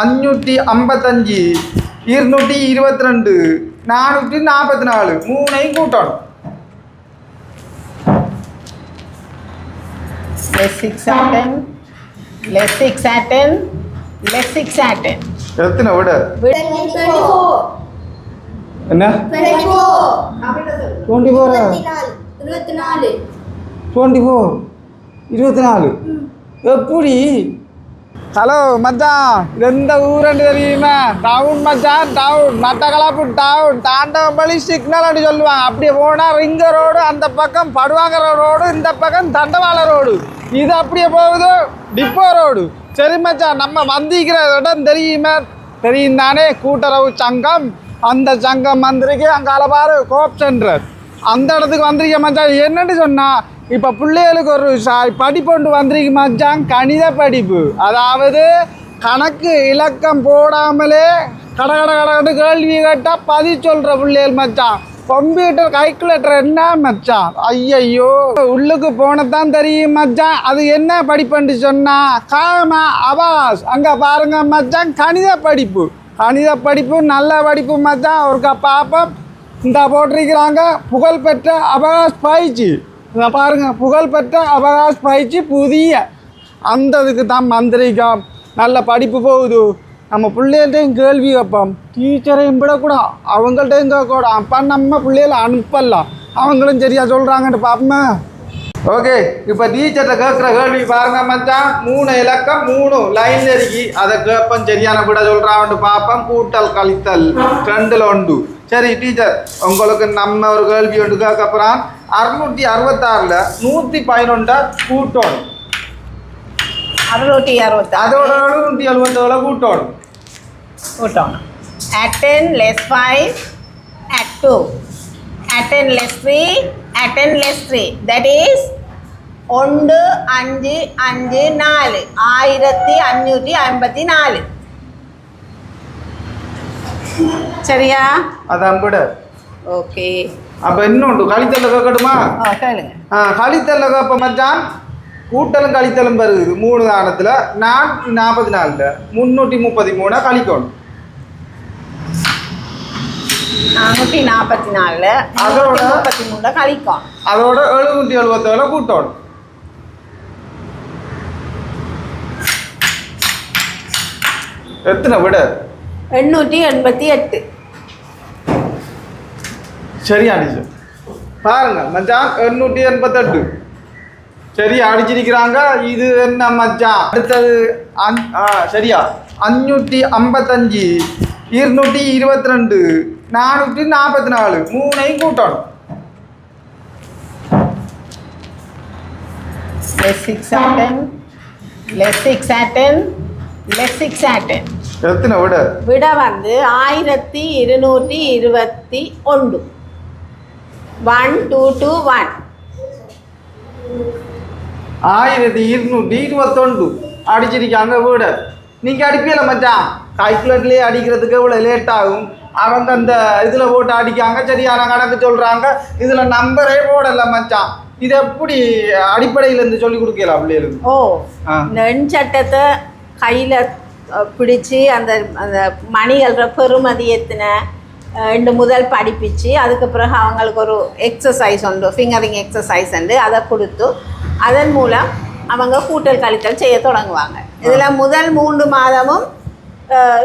அஞ்சூற்றி ஐம்பத்தஞ்சு இருநூற்றி இருபத்தி ரெண்டு நானூற்றி நாற்பத்தி நாலு மூணையும் கூட்டணும் less 6 at 10 less 6 at 10 less 6 at 10 எத்தனை விட விட என்ன டுவெண்ட்டி ஃபோர் இருபத்தி நாலு டுவெண்ட்டி ஃபோர் இருபத்தி நாலு எப்படி ஹலோ மச்சான். எந்த ஊரண்டு தெரியுமா? டவுன் மச்சான் town Mattakkalappu town Thandavampalli signal சொல்லுவாங்க. அப்படி போனால் ரிங்க ரோடு அந்த பக்கம் படுவாங்கிற ரோடு இந்த பக்கம் தண்டவாள ரோடு இது அப்படியே போகுது டிப்போ ரோடு சரி மச்சான் நம்ம வந்திக்கிற இடம் தெரியுமா? தெரியும் தானே கூட்டுறவு சங்கம். அந்த சங்கம் வந்திருக்கு. அங்கே பாரு கோப் சென்டர். அந்த இடத்துக்கு வந்திருக்க மச்சான்? என்னன்னு சொன்னா இப்போ பிள்ளைகளுக்கு ஒரு படிப்பு ஒன்று வந்திருக்கு மச்சான் கணித படிப்பு. அதாவது கணக்கு இலக்கம் போடாமலே கட கட கடன்னு கேள்வி கேட்டால் பதி சொல்கிற பிள்ளைகள் மச்சான். கம்ப்யூட்டர் கைக்குலேட்டர் என்ன மச்சான்? ஐயையோ. உள்ளுக்கு போனதான் தெரியும் மச்சான். அது என்ன படிப்புன்னு சொன்னால் காமா அபாஸ் அங்கே பாருங்க மச்சான் கணித படிப்பு. கணித படிப்பு நல்ல படிப்பு மச்சான். ஒருக்கா பாப்பா இந்த போட்டிருக்கிறாங்க. புகழ்பெற்ற அவாஸ் பயிற்சி இதை பாருங்க புகழ்பெற்ற அவகாஷ் பயிற்சி புதிய. அந்த இதுக்கு தான் மந்திரிக்கம் நல்ல படிப்பு போகுது. நம்ம பிள்ளைகள்ட்டையும் கேள்வி வைப்போம். டீச்சரையும் விடக்கூடாது அவங்கள்ட்டையும் கேட்கக்கூடாது அப்போ நம்ம பிள்ளைகளை அனுப்பலாம். அவங்களும் சரியாக சொல்கிறாங்கன்னு பார்ப்போமா ஓகே இப்போ டீச்சர்கிட்ட கேட்குற கேள்வி பாருங்க மச்சான். மூணு இலக்கம் மூணு லைன் இருக்கி அதை கேட்போம் சரியான விட சொல்கிறான்ட்டு பார்ப்போம் கூட்டல் கழித்தல் ரெண்டில் உண்டு சரி டீச்சர் உங்களுக்கு நம்ம ஒரு கேள்வி ஒன்று கேட்க போகிறோம் அறுநூற்றி அறுபத்தாறில் நூற்றி பதினொன்றை கூட்டணும். அறுநூற்றி அறுபத்தாறு. அதோட நூற்றி எழுபத்தோட கூட்டணும். கூட்டணும். At 10 less 5 at 2 at 10 less 3 at 10 less 3 that is ஒன்று அஞ்சு அஞ்சு நாலு ஆயிரத்தி அஞ்சூற்றி ஐம்பத்தி நாலு சரியா அதான் விட ஓகே அப்போ இன்னொன்று கழித்தல்ல கேட்கட்டுமா கேளுங்க ஆ கழித்தல்ல கேட்ப மச்சான் கூட்டலும் கழித்தலும் வருது மூணு தானத்தில் நானூற்றி நாற்பத்தி நாலில் முந்நூற்றி முப்பத்தி மூணா கழிக்கணும் நானூற்றி நாற்பத்தி நாலில் அதோட- முப்பத்தி மூணு கழிக்கும். அதோட எழுநூற்றி எழுபத்தேழு கூட்டணும் எத்தனை விட? எண்ணூற்றி எண்பத்தி எட்டு. சரியா அடிச்சு. பாருங்க மச்சான் எண்ணூற்றி எண்பத்தெட்டு. சரி அடிச்சிருக்கிறாங்க இது என்ன மச்சான்? அடுத்தது சரியா. அஞ்சூற்றி ஐம்பத்தஞ்சு இருநூற்றி இருபத்தி ரெண்டு. நானூற்றி நாற்பத்தி நாலு மூணையும் கூட்டணும் less 6 at 10 less 6 at 10 less 6 at 10 எத்தனை விட விட வந்து ஆயிரத்தி இருநூற்றி இருபத்தி ஒன்று ஒன் டூ டூ ஒன் ஆயிரத்தி இருநூற்றி இருபத்தொண்டு அடிச்சிருக்காங்க வீட நீங்கள் அடிப்பீல மச்சான் கால்குலேட்லேயே அடிக்கிறதுக்கு இவ்வளோ லேட் ஆகும். அவங்க அந்த இதில் போட்டு அடிக்காங்க. சரியான கணக்கு சொல்கிறாங்க இதில் நம்பரே போடலை மச்சான். இது எப்படி அடிப்படையிலேருந்து சொல்லி கொடுக்கலாம் பிள்ளைகளுக்கு? ஓ எண் சட்டத்தை கையில் பிடிச்சி அந்த அந்த மணிகள பெருமதி எத்தின ரெண்டு முதல் படிப்பிச்சு அதுக்கு பிறகு அவங்களுக்கு ஒரு எக்ஸசைஸ் உண்டு ஃபிங்கரிங் எக்ஸசைஸ் உண்டு அதை கொடுத்து அதன் மூலம் அவங்க கூட்டல் கழித்தல் செய்ய தொடங்குவாங்க. இதில் முதல் மூன்று மாதமும்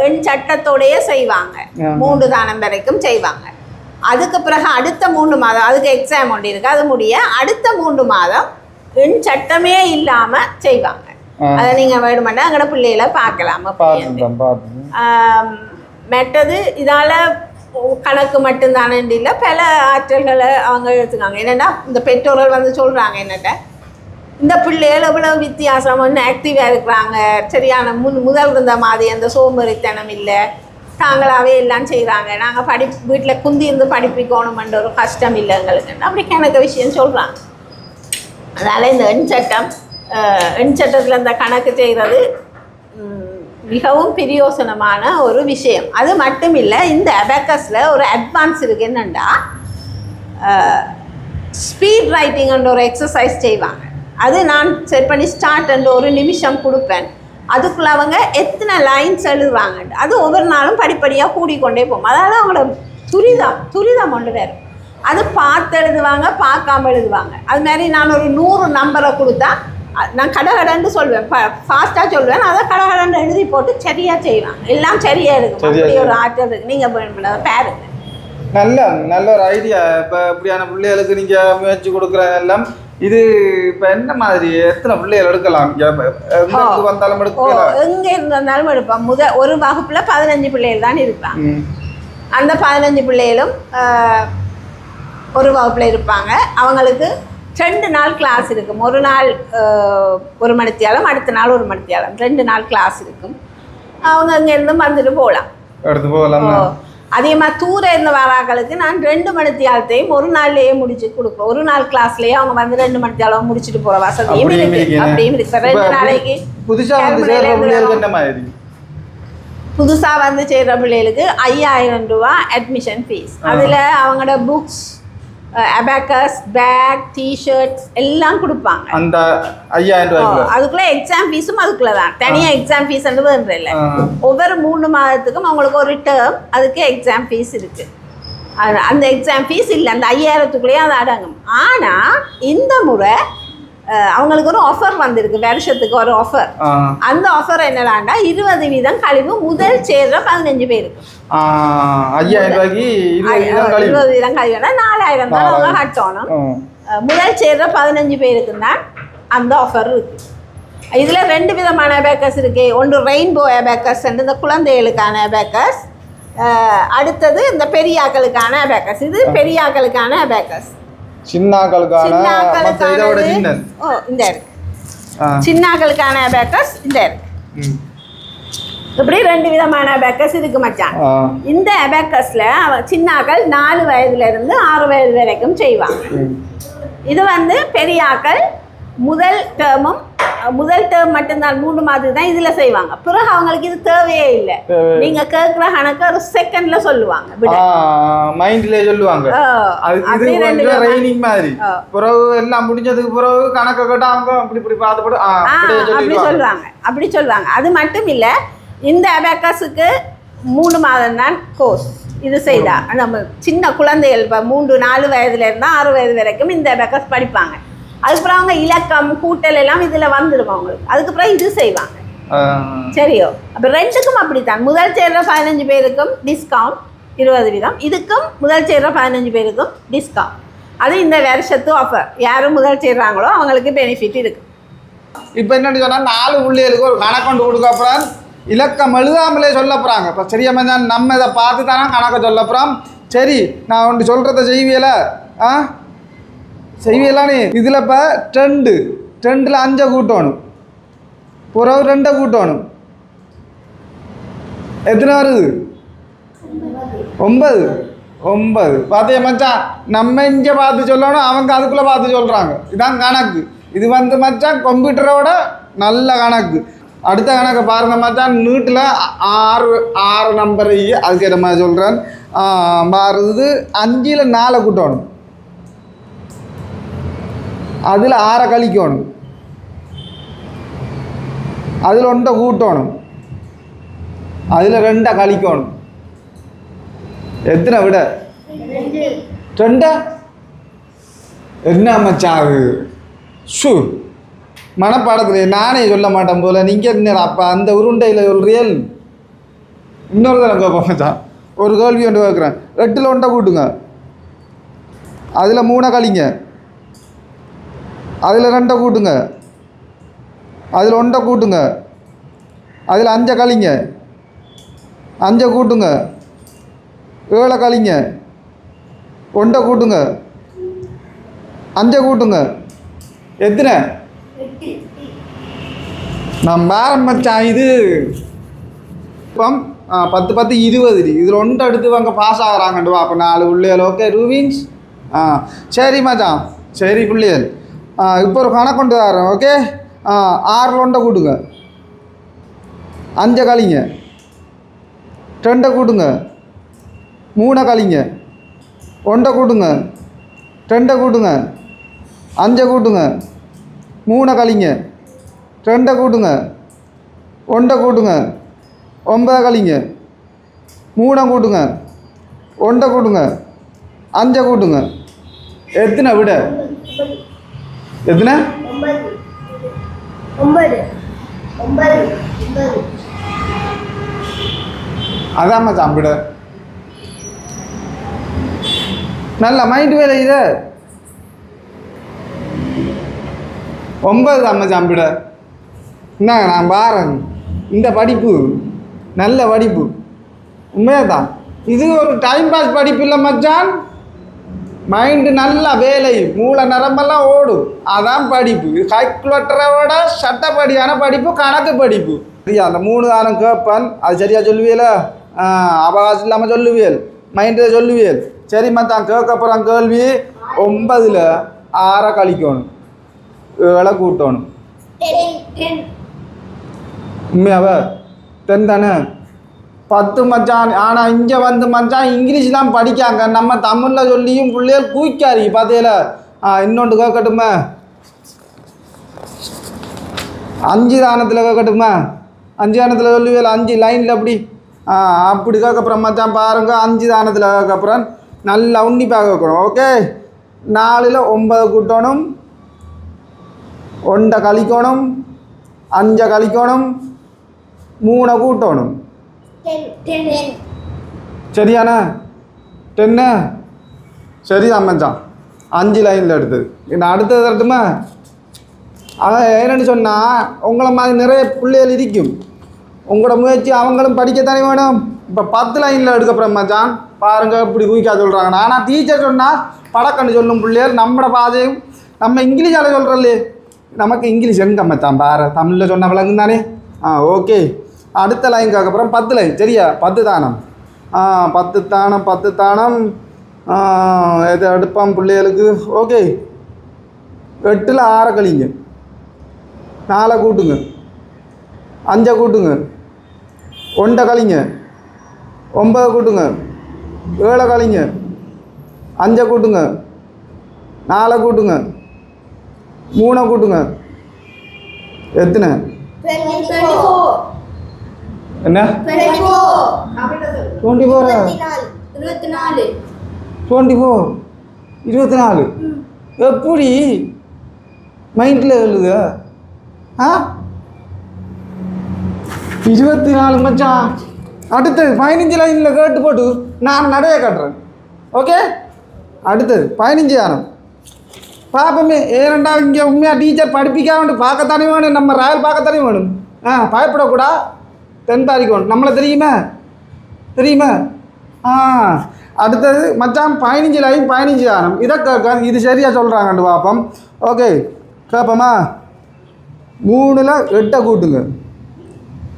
எண் சட்டத்தோடையே செய்வாங்க. மூன்று தானம் வரைக்கும் செய்வாங்க. அதுக்கு பிறகு அடுத்த மூன்று மாதம் அதுக்கு எக்ஸாம் ஒன்று இருக்குது அது முடிய அடுத்த மூன்று மாதம் எண் சட்டமே இல்லாமல் செய்வாங்க. அதை நீங்கள் வேணுமெண்டா எங்களோட பிள்ளைகளை பார்க்கலாம் மற்றது இதால் கணக்கு மட்டும்தானே இல்லை பல ஆற்றல்களை அவங்க எடுத்துக்காங்க என்னென்னா இந்த பெற்றோர்கள் வந்து சொல்கிறாங்க என்னட்ட இந்த பிள்ளைகள் எவ்வளோ வித்தியாசம் ஒன்று ஆக்டிவாக இருக்கிறாங்க? சரியான முன் முதல் இருந்த மாதிரி அந்த சோம்பேறித்தனம் இல்லை. தாங்களாகவே எல்லாம் செய்கிறாங்க நாங்கள் படி வீட்டில் குந்தி இருந்து படிப்பிக்கணுமென்ற ஒரு கஷ்டம் இல்லை எங்களுக்கு. அப்படி கணக்கு விஷயம் சொல்கிறாங்க அதனால் இந்த எண் சட்டம் எண் சட்டத்தில் இந்த கணக்கு செய்கிறது மிகவும் பிரயோசனமான ஒரு விஷயம். அது மட்டும் இல்லை இந்த அபேக்கஸில் ஒரு அட்வான்ஸ் இருக்கு. என்னென்னா ஸ்பீட் ரைட்டிங்ன்ற ஒரு எக்ஸசைஸ் செய்வாங்க. அது நான் செட் பண்ணி ஸ்டார்ட் என்ற ஒரு நிமிஷம் கொடுப்பேன். அதுக்குள்ள அவங்க எத்தனை லைன்ஸ் எழுதுவாங்க. அது ஒவ்வொரு நாளும் படிப்படியாக கூடிக்கொண்டே போகும். அதாவது அவங்களோட துரிதம் துரிதம் ஒன்று வேறு. அது பார்த்து எழுதுவாங்க பார்க்காம எழுதுவாங்க. அது மாதிரி நான் ஒரு நூறு நம்பரை கொடுத்தா நான் கடகடன்னு சொல்வேன். ஃபாஸ்ட்டாக சொல்வேன். அதை கடகடன்னு எழுதி போட்டு சரியாக செய்வாங்க. எல்லாம் சரியா இருக்கும் அப்படி ஒரு. ஆற்றல் இருக்கு. நீங்கள் பாருங்க. நல்ல நல்ல ஒரு ஐடியா இப்போ இப்படியான பிள்ளைகளுக்கு நீங்கள் முயற்சி கொடுக்குற எல்லாம் இது இப்போ என்ன மாதிரி? எத்தனை பிள்ளைகள் எடுக்கலாம்? வந்தாலும் எடுக்கலாம். எங்கே இருந்தாலும் எடுப்போம். முத ஒரு வகுப்புல பதினஞ்சு பிள்ளைகள் தான் இருப்பாங்க. ம். அந்த பதினஞ்சு பிள்ளைகளும் ஒரு வகுப்பில் இருப்பாங்க. அவங்களுக்கு ரெண்டு நாள் கிளாஸ் இருக்கும். ஒரு நாள் ஒரு மணித்தியாலம் அடுத்த நாள் ஒரு மணித்தியாலம். ரெண்டு நாள் கிளாஸ் இருக்கும். அவங்க அங்கேருந்து வந்துட்டு போகலாம். எடுத்து போகலாம் அதிகமாக தூர இருந்த வாராக்களுக்கு நான் ரெண்டு மணித்தியாலத்தையும் ஒரு நாள்லயே முடிச்சு கொடுப்பேன். ஒரு நாள் கிளாஸ்லயே அவங்க வந்து ரெண்டு மணித்தியாலம் முடிச்சுட்டு போற வசதியும் இருக்கு இப்ப ரெண்டு நாளைக்கு புதுசா வந்து சேர்ற பிள்ளைகளுக்கு மாதிரி? ஐயாயிரம் ரூபா அட்மிஷன் ஃபீஸ் அதுல அவங்களோட புக்ஸ் அபேக்கஸ் பேக் டிஷர்ட்ஸ் எல்லாம் கொடுப்பாங்க. அந்த ஐயாயிரம் ரூபாய்க்குள்ள? அதுக்குள்ள எக்ஸாம் ஃபீஸும் அதுக்குள்ள தான். தனியா எக்ஸாம் ஃபீஸ் இல்லை. ஒவ்வொரு மூணு மாதத்துக்கும் அவங்களுக்கு ஒரு டேர்ம் அதுக்கு எக்ஸாம் ஃபீஸ் இருக்கு. அந்த எக்ஸாம் ஃபீஸ் இல்லை அந்த ஐயாயிரத்துக்குள்ளேயே அது அடங்கும். ஆனா இந்த முறை அவங்களுக்கு ஒரு ஆஃபர் வந்திருக்கு. வருஷத்துக்கு ஒரு ஆஃபர். அந்த ஆஃபர் என்னடாண்டா இருபது வீதம் கழிவு முதல் சேர்ற பதினஞ்சு பேருக்கு. இருபது வீதம் கழிவுனா நாலாயிரம் தான் அவங்க. கட்டணும். முதல் சேர்ற பதினஞ்சு பேருக்கு தான் அந்த ஆஃபர் இருக்கு. இதில் ரெண்டு விதமான அபேக்கஸ் இருக்கு. ஒன்று ரெயின்போ அபேக்கஸ் இந்த குழந்தைகளுக்கான அபேக்கஸ் அடுத்தது இந்த பெரியாக்களுக்கான அபேக்கஸ் இது பெரியாக்களுக்கான அபேக்கஸ் சின்னாக்களுக்கான மற்ற ஓ இந்த இருக்கு ஆ. சின்னாக்களுக்கான அபேக்கஸ் இந்த இருக்கு ம். இப்படி ரெண்டு விதமான அபேக்கஸ் இருக்கு மச்சான். இந்த அபேக்கஸ்ல சின்னாக்கள் நாலு வயதுல இருந்து ஆறு வயது வரைக்கும் செய்வாங்க. இது வந்து பெரியாக்கள் முதல் டேர்மும் முதல் டேர்ம் மட்டும்தான் மூணு மாதிரி தான் இதுல செய்வாங்க. பிறகு அவங்களுக்கு இது தேவையே இல்லை. நீங்க கேட்குற கணக்கு ஒரு செகண்ட்ல சொல்லுவாங்க. மைண்ட்லயே சொல்லுவாங்க. அது இது ரைனிங் மாதிரி. பிறகு எல்லாம் முடிஞ்சதுக்கு பிறகு கணக்க கேட்டா அவங்க அப்படி இப்படி பார்த்து அப்படி சொல்லுவாங்க. அப்படி சொல்லுவாங்க. அது மட்டும் இல்லை இந்த அபேக்கஸுக்கு மூணு மாதம் தான் கோர்ஸ் இது செய்தா. நம்ம சின்ன குழந்தைகள் இப்போ மூன்று நாலு வயதுல இருந்தால் ஆறு வயது வரைக்கும் இந்த அபேக்கஸ் படிப்பாங்க. அதுக்கப்புறம் அவங்க இலக்கம் கூட்டல் எல்லாம் இதில் வந்துடும் அவங்களுக்கு. அதுக்கப்புறம் இது செய்வாங்க. சரியோ? அப்போ ரெண்டுக்கும் அப்படித்தான். முதல் சேர்ற பதினஞ்சு பேருக்கும் டிஸ்கவுண்ட் இருபது வீதம். இதுக்கும் முதல் சேர்ற பதினஞ்சு பேருக்கும் டிஸ்கவுண்ட் அது இந்த வருஷத்து ஆஃபர் யாரும் முதல் சேர்றாங்களோ அவங்களுக்கு பெனிஃபிட் இருக்கு. இப்போ என்னன்னு சொன்னா நாலு பிள்ளைகளுக்கு ஒரு கணக்கொண்டு கொடுக்க அப்புறம் இலக்கம் எழுதாமலே சொல்ல போகிறாங்க இப்போ சரியாம தான் நம்ம இதை பார்த்து தானே கணக்கை சொல்ல போகிறோம் சரி நான் ஒன்று சொல்கிறத செய்வியல? ஆ? செய்வியலானே இதில் இப்போ ட்ரெண்டு ட்ரெண்டில் அஞ்சை கூட்டணும். புறவு ரெண்டை கூட்டணும். எத்தனை வருது? ஒன்பது. ஒன்பது. பார்த்தியா மச்சான் நம்ம இங்கே பார்த்து சொல்லணும் அவங்க அதுக்குள்ளே பார்த்து சொல்கிறாங்க இதான் கணக்கு. இது வந்து மச்சான் கம்ப்யூட்டரோட நல்ல கணக்கு. அடுத்த கணக்கை பாருங்க மச்சான் நீட்டில் ஆறு ஆறு நம்பர் அதுக்கேற்ற மாதிரி சொல்கிறேன் பாருது அஞ்சில் நாலை கூட்டணும். அதில் ஆறை கழிக்கணும் அதில் ஒன்றை கூட்டணும் அதில் ரெண்டை கழிக்கணும் எத்தனை விட ரெண்டா என்ன மச்சான் ஷூ மனப்பாடத்தில் நானே சொல்ல மாட்டேன் போல நீங்கள் என்ன அப்போ அந்த உருண்டையில் சொல்றியல் இன்னொரு தடவை கேட்போம் மச்சான் ஒரு கேள்வி ஒன்று கேட்குறேன் ரெட்டில் ஒன்றை கூட்டுங்க அதில் மூணை கழிங்க அதில் ரெண்டை கூட்டுங்க. அதில் ஒன்றை கூட்டுங்க. அதில் அஞ்சை கழிங்க. அஞ்சை கூட்டுங்க. ஏழை கழிங்க. ஒன்றை கூட்டுங்க. அஞ்சை கூட்டுங்க. எத்தனை? நான் வேற மச்சான் இது. இப்போ ஆ, பத்து பத்து இருபது இதில் ஒன்று எடுத்து அவங்க பாஸ் ஆகிறாங்கண்டு அப்போ நாலு பிள்ளைகள். ஓகே ரூவின்ஸ் ஆ சரி மச்சான். சரி பிள்ளைகள். இப்போ ஒரு கணக்கு கொண்டு தரேன் ஓகே ஆ ஆறு ரெண்டை கூட்டுங்க. அஞ்சை கழிங்க. ரெண்டை கூட்டுங்க. மூணை கழிங்க. ஒன்றை கூட்டுங்க. ரெண்டை கூட்டுங்க. அஞ்சை கூட்டுங்க. மூணை கழிங்க. ரெண்டை கூட்டுங்க. ஒன்றை கூட்டுங்க. ஒன்பதை கழிங்க. மூணை கூட்டுங்க. ஒன்றை கூட்டுங்க. அஞ்சை கூட்டுங்க. எத்தனை விட? எத்தனை? அதான் மச்சான் விட நல்ல மைண்ட் வேலை இது. ஒன்பது தான் மச்சான் விட என்ன நான் பாரேன் இந்த படிப்பு நல்ல படிப்பு. உண்மையாக இது ஒரு டைம் பாஸ் படிப்பு இல்லை மச்சான். மைண்டு நல்லா வேலை மூளை நரம்பெல்லாம் ஓடும். அதான் படிப்பு. கால்குலேட்டரோட சட்டப்படியான படிப்பு கணக்கு படிப்பு. சரியா? அந்த மூணு தானம் கேட்பேன். அது சரியா சொல்லுவியல? அவகாசம் இல்லாமல் சொல்லுவியல். மைண்டில் சொல்லுவியல். சரி மச்சான் கேட்க போகிறான் கேள்வி. ஒன்பதில் ஆறை கழிக்கணும். ஏழை கூட்டணும். உண்மையாவ? டென் தானே? பத்து மச்சான் ஆனால் இங்கே வந்து மச்சான் இங்கிலீஷ் தான் படிக்காங்க. நம்ம தமிழில் சொல்லியும் பிள்ளைகள் கூய்க்காரி பார்த்தீங்கள ஆ இன்னொன்று கேட்கட்டுமே? அஞ்சு தானத்தில் கேட்கட்டுமே? அஞ்சு தானத்தில் சொல்லுவேல அஞ்சு லைனில் அப்படி. ஆ அப்படி கேட்கப்புறம் மச்சான் பாருங்க அஞ்சு தானத்தில் கேட்கப்புறம் நல்லா உன்னிப்பாக கேட்கணும் ஓகே? நாலில் ஒன்பது கூட்டணும் ஒன்றை கழிக்கணும் அஞ்சை கழிக்கணும் மூணை கூட்டணும். சரியாண்ணா. டென்னு சரி மச்சான் அஞ்சு லைனில் எடுத்தது. என்ன அடுத்தது எடுத்துமா அவன் என்னன்னு சொன்னால் உங்களை மாதிரி நிறைய பிள்ளைகள் இருக்கும். உங்களோட முயற்சி அவங்களும் படிக்கத்தானே வேணும். இப்போ பத்து லைனில் எடுக்கப்புறம் மச்சான் பாருங்க இப்படி குயிக்கா சொல்கிறாங்க ஆனால் டீச்சர் சொன்னால் படக்கண்டு சொல்லும் பிள்ளைகள் நம்மளோட பாதையும் நம்ம இங்கிலீஷால் சொல்கிறல்லே நமக்கு இங்கிலீஷ் எங்கே மச்சான் பாரு தமிழில் சொன்ன விளங்கும் தானே ஆ ஓகே அடுத்த லைனுக்கு அப்புறம் பத்து லைன் சரியா? பத்து தானம். ஆ பத்து தானம் பத்து தானம். எது அடுப்பான் பிள்ளைகளுக்கு. ஓகே எட்டில் ஆறை கழிங்க. நாலை கூட்டுங்க. அஞ்சை கூட்டுங்க. ஒன்றை கழிங்க. ஒம்பதை கூட்டுங்க. ஏழை கழிங்க. அஞ்சை கூட்டுங்க. நாலை கூட்டுங்க. மூணை கூட்டுங்க. எத்தனை? டுவெண்ட்டி ஃபோர் என்ன? டுவெண்ட்டி ஃபோர் டுவெண்ட்டி ஃபோரா இருபத்தி நாலு. எப்படி மைண்டில் எழுதுக ஆ? இருபத்தி நாலு மச்சான். அடுத்தது பதினஞ்சு லைனில் கேட்டு போட்டு நான் நடைய காட்டுறேன். ஓகே அடுத்தது பதினஞ்சு தானம் பாப்பமே ஏனண்டா இங்கே உண்மையாக டீச்சர் படிப்பிக்க வேணும் பார்க்கத்தானே வேணும் நம்ம ராயல் பார்க்கத்தானே வேணும். ஆ பயப்படக்கூடா தென் தாரிக்கணும் நம்மளை தெரியுமே? தெரியுமா? ஆ. அடுத்தது மச்சான் பதினஞ்சு லைன் பதினஞ்சு ஆரம் இதை கேட்க இது சரியாக சொல்கிறாங்கண்டு பார்ப்போம் ஓகே கேட்போமா மூணில் எட்டை கூட்டுங்க.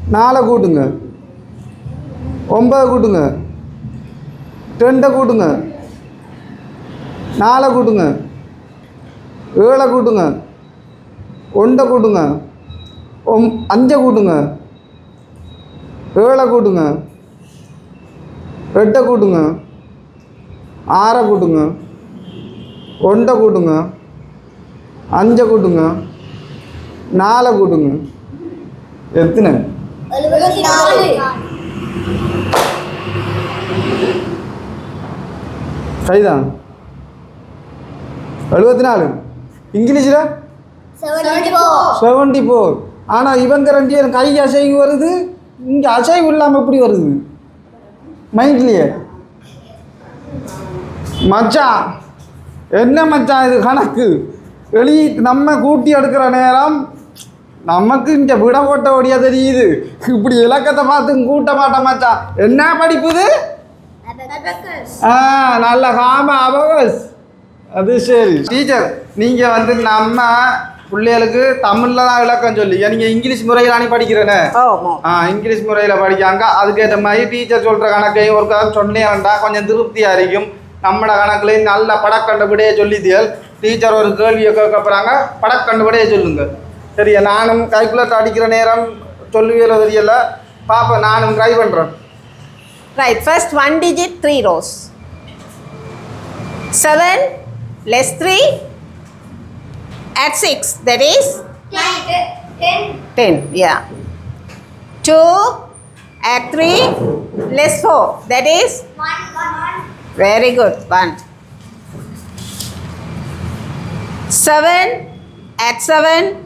நாலை கூட்டுங்க. ஒம்பதை கூட்டுங்க. ரெண்டை கூட்டுங்க. நாலை கூட்டுங்க. ஏழை கூட்டுங்க. ஒன்றை கூட்டுங்க. ஒம் அஞ்சை கூட்டுங்க. ஏழை கூட்டுங்க. எட்டை கூட்டுங்க. ஆறை கூட்டுங்க. ஒன்றை கூட்டுங்க. அஞ்சை கூட்டுங்க. நாலை கூட்டுங்க. எத்தனை? சரிதான் எழுபத்தி நாலு இங்கிலீஷில்? செவன்டி ஃபோர் ஆனால் இவங்க ரெண்டு பேரும் கை அசைவு வருது. இங்கே அசைவு இல்லாமல் எப்படி வருது? மைண்ட்லேயே மச்சான் என்ன மச்சான் இது கணக்கு? வெளி நம்ம கூட்டி எடுக்கிற நேரம் நமக்கு இங்கே விட போட்ட ஓடியா தெரியுது. இப்படி இலக்கத்தை பார்த்து கூட்ட மாட்டேன் மச்சான். என்ன படிப்பு இது? ஆ நல்ல காம அபகஸ் அது சரி. டீச்சர் நீங்கள் வந்து நம்ம பிள்ளைகளுக்கு தமிழில் தான் விளக்கம் சொல்லி. நீங்கள் இங்கிலீஷ் முறையில் அணி படிக்கிறேனே? ஆமாம் ஆ இங்கிலீஷ் முறையில் படிக்காங்க அதுக்கேற்ற மாதிரி டீச்சர் சொல்கிற கணக்கையும் ஒரு கதை சொன்னேன்டா கொஞ்சம் திருப்தியாக இருக்கும். நம்மட கணக்குலையும் நல்ல படக்கண்டுபடியே சொல்லித்தியல் டீச்சர் ஒரு கேள்வியை கேட்க போகிறாங்க படக்கண்டுபடியே சொல்லுங்க. சரியா? நானும் கால்குலேட்டர் அடிக்கிற நேரம் சொல்லுவேல தெரியல. பாப்பேன் நானும் ட்ரை பண்ணுறேன் Right, first one digit, three rows. Seven less three, at 6. That is? 10. 10, yeah. 2 at 3 less 4. That is? 1. one, one. Very good. 1. 7 at 7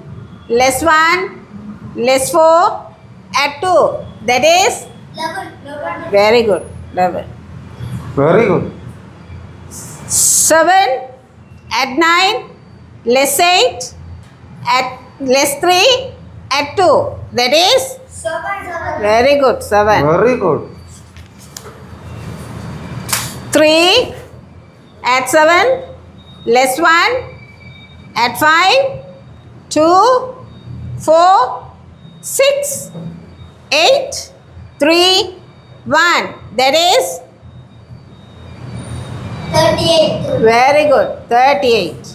less 1 less 4 at 2. That is? 11. 11. Very good. 11. Very good. 7 at 9 less 8 at less 3 at 2. That is? 7. Very good, 7. Very good. 3 at 7, less 1 at 5, 2, 4, 6, 8, 3, 1. That is? 38. Very good, 38.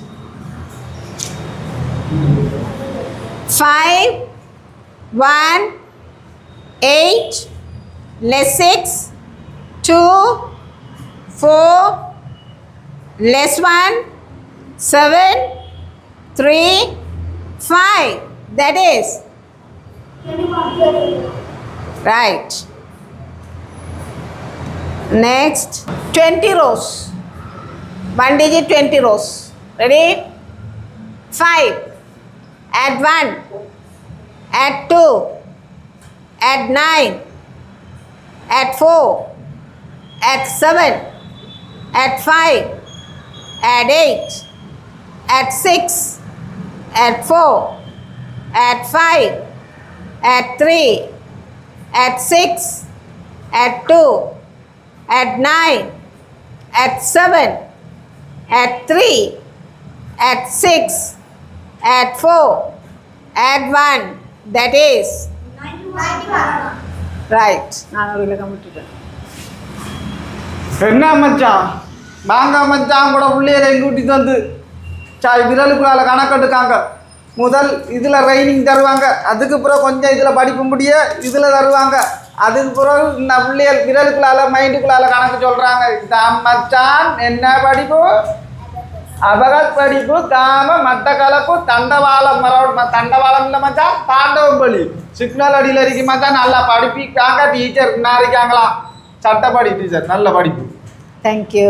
5 1 8 less 6 2 4 less 1 7 3 5 that is right. Next 20 rows. One digit 20 rows. Ready? 5 add 1 add 2 add 9 add 4 add 7 add 5 add 8 add 6 add 4 add 5 add 3 add 6 add 2 add 9 add 7 add 3 add 6 add 4 add 1 that is. Ninety-one. right. நான் ஒரு விளக்கம் விட்டுட்டேன் என்ன மச்சான்? வாங்க மச்சான் கூட கூட்டிட்டு வந்து. சாய் விரலுக்குள்ளால கணக்கெடுக்காங்க முதல் இதில் ரைனிங் தருவாங்க. அதுக்கு பிறகு கொஞ்சம் இதில் படிப்பு முடிய இதில் தருவாங்க. அதுக்கு பிறகு இந்த பிள்ளைகள் விரலுக்குள்ளால மைண்டுக்குள்ளால கணக்கு சொல்கிறாங்க மச்சான் என்ன படிப்பு? அபகத் படிப்பு காம மட்ட கலப்பு தண்டவாளம் மரம் தண்டவாளம் இல்லை மச்சான் தாண்டவம் பலி சிக்னல் அடியில் இருக்கு மச்சான் நல்லா படிப்பிக்காங்க டீச்சர் என்ன இருக்காங்களாம் சட்டப்படி டீச்சர் நல்ல படிப்பு தேங்க்யூ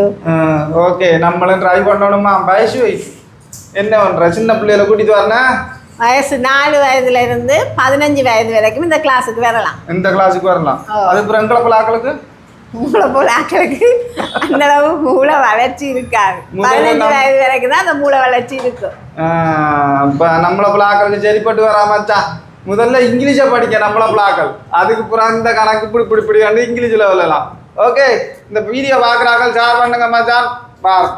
ஓகே நம்மளும் ட்ரை பண்ணணுமா வயசு என்ன பண்ற சின்ன பிள்ளைகளை கூட்டிட்டு வரணும் வயசு நாலு வயதுல இருந்து பதினஞ்சு வயது வரைக்கும் இந்த கிளாஸுக்கு வரலாம் இந்த கிளாஸுக்கு வரலாம். அதுக்கு எங்களை பிள்ளைகளுக்கு மூளை போல ஆட்களுக்கு அந்த அளவு மூளை வளர்ச்சி இருக்காது. பதினஞ்சு வயது வரைக்கும் தான் அந்த மூளை வளர்ச்சி இருக்கும். இப்போ நம்மளை பிள்ளைகளுக்கு சரிப்பட்டு வரா மச்சான் முதல்ல இங்கிலீஷை படிக்க நம்மளை பிள்ளைகள் அதுக்கு புறம் இந்த கணக்கு இப்படி இப்படி இப்படி வந்து இங்கிலீஷில் விளலாம் ஓகே இந்த வீடியோ பார்க்குறாங்க ஷேர் பண்ணுங்க மச்சான். பார்